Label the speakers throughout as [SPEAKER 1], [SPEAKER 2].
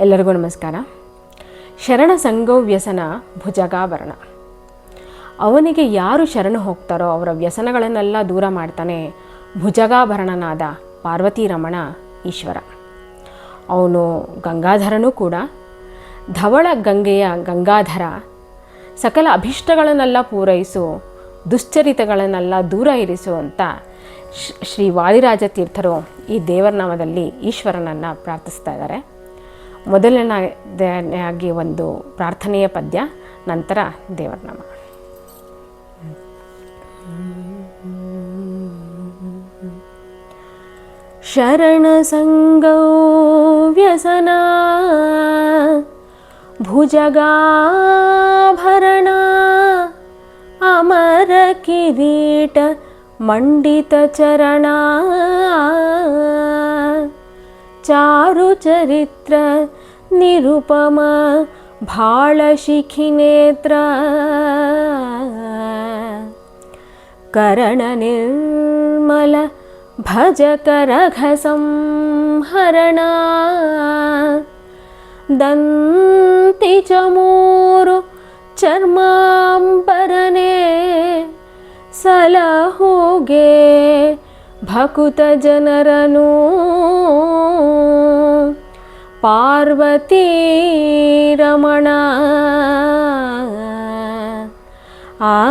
[SPEAKER 1] ಎಲ್ಲರಿಗೂ ನಮಸ್ಕಾರ. ಶರಣ ಸಂಗೋ ವ್ಯಸನ ಭುಜಗಾಭರಣ. ಅವನಿಗೆ ಯಾರು ಶರಣ ಹೋಗ್ತಾರೋ ಅವರ ವ್ಯಸನಗಳನ್ನೆಲ್ಲ ದೂರ ಮಾಡ್ತಾನೆ ಭುಜಗಾಭರಣನಾದ ಪಾರ್ವತಿ ರಮಣ ಈಶ್ವರ. ಅವನು ಗಂಗಾಧರನೂ ಕೂಡ, ಧವಳ ಗಂಗೆಯ ಗಂಗಾಧರ, ಸಕಲ ಅಭಿಷ್ಟಗಳನ್ನೆಲ್ಲ ಪೂರೈಸು, ದುಶ್ಚರಿತಗಳನ್ನೆಲ್ಲ ದೂರ ಇರಿಸು ಅಂತ ಶ್ರೀ ವಾದಿರಾಜ ತೀರ್ಥರು ಈ ದೇವರ ನಾಮದಲ್ಲಿ ಈಶ್ವರನನ್ನು ಪ್ರಾರ್ಥಿಸ್ತಾ ಇದ್ದಾರೆ. ಮೊದಲನೇದಾಗಿ ಒಂದು ಪ್ರಾರ್ಥನೆಯ ಪದ್ಯ ನಂತರ ದೇವರ ನಾಮ ಶರಣ ಸಂಗೌ ವ್ಯಸನ ಭುಜಗಾಭರಣ चारुचरित्र निरुपम भाळशिखिनेत्र करणनिर्मल भजकरघसंहरणा। दन्ति च मूरुचर्माम्बरने सलहो गे ಭಕುತ ಜನರನು ಪಾರ್ವತಿ ರಮಣ. ಆ.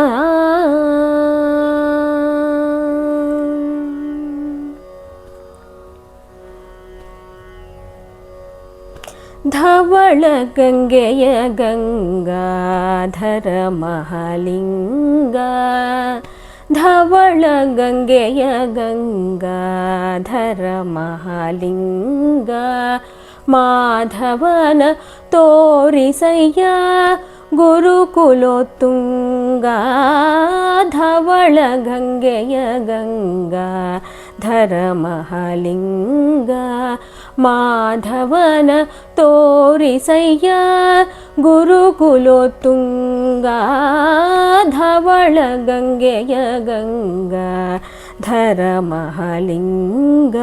[SPEAKER 1] ಧವಳ ಗಂಗೆಯ ಗಂಗಾಧರ ಮಹಾಲಿಂಗ. धवळ गङ्गेय गङ्गाधर महालिङ्ग। माधवन तोरिसय्य गुरुकुलोत्तुङ्गा। धवळ गङ्गेय गङ्गा। ಧರ ಮಹಾಲಿಂಗ ಮಾಧವನ ತೋರಿಸಯ್ಯ ಗುರುಕುಲೋತ್ತುಂಗ ಧವಳ ಗಂಗೆಯ ಗಂಗಾ ಧರ ಮಹಾಲಿಂಗ.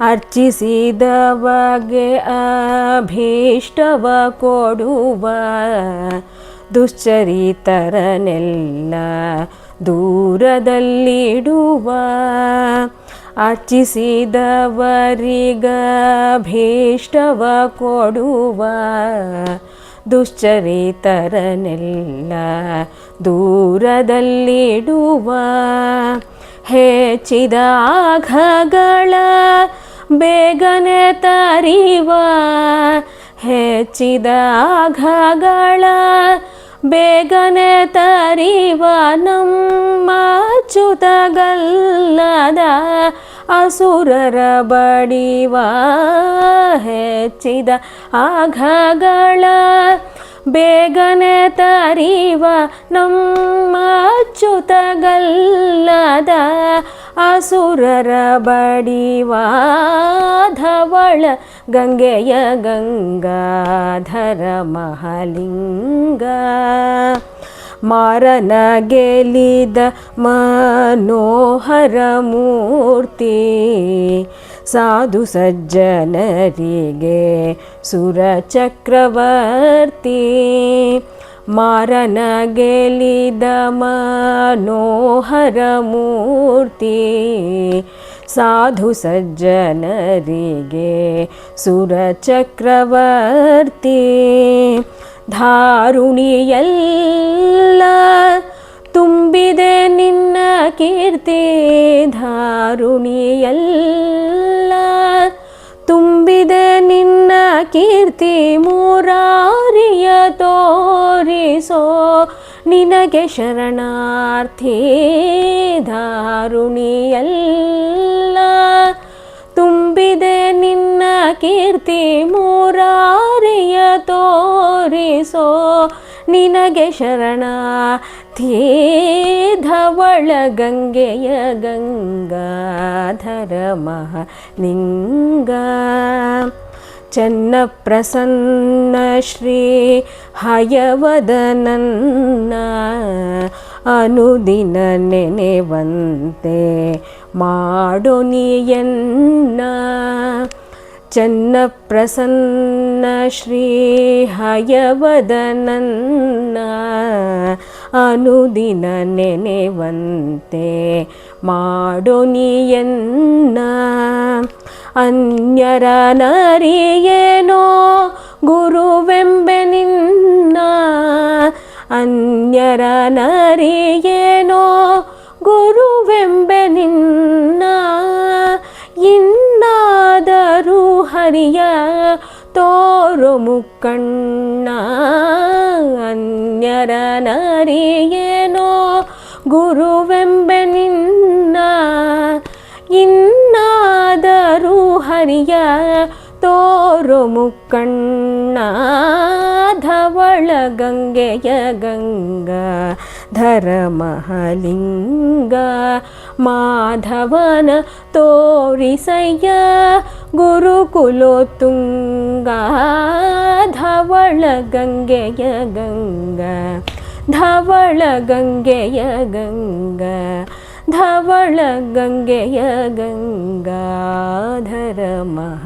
[SPEAKER 1] ಅರ್ಚಿಸಿದವಗೆ ಅಭೀಷ್ಟವ ಕೊಡುವ ದುಶ್ಚರಿತರನೆಲ್ಲ ದೂರದಲ್ಲಿಡುವ ಅರ್ಚಿಸಿದವರಿಗಭೀಷ್ಟವ ಕೊಡುವ ದುಶ್ಚರಿತರನೆಲ್ಲ ದೂರದಲ್ಲಿಡುವ ಹೆಚ್ಚಿದ ಆಘಗಳ ಬೇಗನೆ ತರಿವ ಹೆಚ್ಚಿದ ಆಘಗಳ ಬೇಗನೆ ತರಿವ ನಮ್ಮ ಚ್ಯುತಗಲ್ಲದ ಅಸುರರ ಬಡಿವ ಹೆಚ್ಚಿದ ಆಘಗಳ. ಬೇಗನೆ ತರಿವ ನಮ್ಮ ಚ್ಯುತಗಲ್ಲದ ಅಸುರರ ಬಡಿವಾಧವಳ ಗಂಗೆಯ ಗಂಗಾಧರ ಮಹಾಲಿಂಗ. ಮಾರನ ಗೆಲಿದ ಮನೋಹರ ಮೂರ್ತಿ ಸಾಧು ಸಜ್ಜನರಿಗೆ ಸುರ ಚಕ್ರವರ್ತಿ ಮಾರನ ಗೆಲಿದ ಮನೋಹರ ಮೂರ್ತಿ ಸಾಧು ಸಜ್ಜನರಿಗೆ ಸುರ ಚಕ್ರವರ್ತಿ ಧಾರುಣಿಯಲ್ಲ ತುಂಬಿದೆ ನಿನ್ನ ಕೀರ್ತಿ. ಧಾರುಣಿಯಲ್ಲ ತುಂಬಿದೆ ನಿನ್ನ ಕೀರ್ತಿ. ಮೂರಾರಿಯ ತೋರಿಸೋ ನಿನಗೆ ಶರಣಾರ್ಥಿ ಧಾರುಣಿಯಲ್ಲ. ತುಂಬಿದೆ ನಿನ್ನ ಕೀರ್ತಿ ಮೂರಾರಿಯ ತೋರಿಸೋ, ನಿನಗೆ ಶರಣ ಧವಳ ಗಂಗೆಯ ಗಂಗಾಧರ ಮಹಾಲಿಂಗ. ಚನ್ನ ಪ್ರಸನ್ನ ಶ್ರೀ ಹಯವದನನ್ನ ಅನುದಿನ ನೆನೆವಂತೆ ಮಾಡೋನಿಯನ್ನ ಚನ್ನ ಪ್ರಸನ್ನ ಶ್ರೀ ಹಯವದನನ್ನ ಅನುದಿನ ನೆನೆವಂತೆ ಮಾಡೋ ನೀಯನ್ನ ಅನ್ಯರ ನರಿಯೇನೋ ಗುರುವೆಂಬೆ ನಿನ್ನ ಅನ್ಯರ ನರಿಯೇನೋ ಗುರುವೆಂಬೆ ನಿನ್ನ ಇನ್ನಾದರೂ ಹರಿಯ ತೋರು ಮುಕ್ಕಣ್ಣ ಅನ್ಯರ ನರಿಯೇನೋ ಗುರುವೆಂಬೆ ಹರಿಯ ತೋರು ಮುಕ್ಕಣ್ಣ ಧವಳ ಗಂಗೆಯ ಗಂಗ ಧರ ಮಹಲಿಂಗ ಮಾಧವನ ತೋರಿಸಯ್ಯ ಗುರುಕುಲೋತ್ತುಂಗ ಧವಳ ಗಂಗೆಯ ಗಂಗ ಧವಳ ಗಂಗೆಯ ಗಂಗ धळ गङ्गय गङ्गा धरमः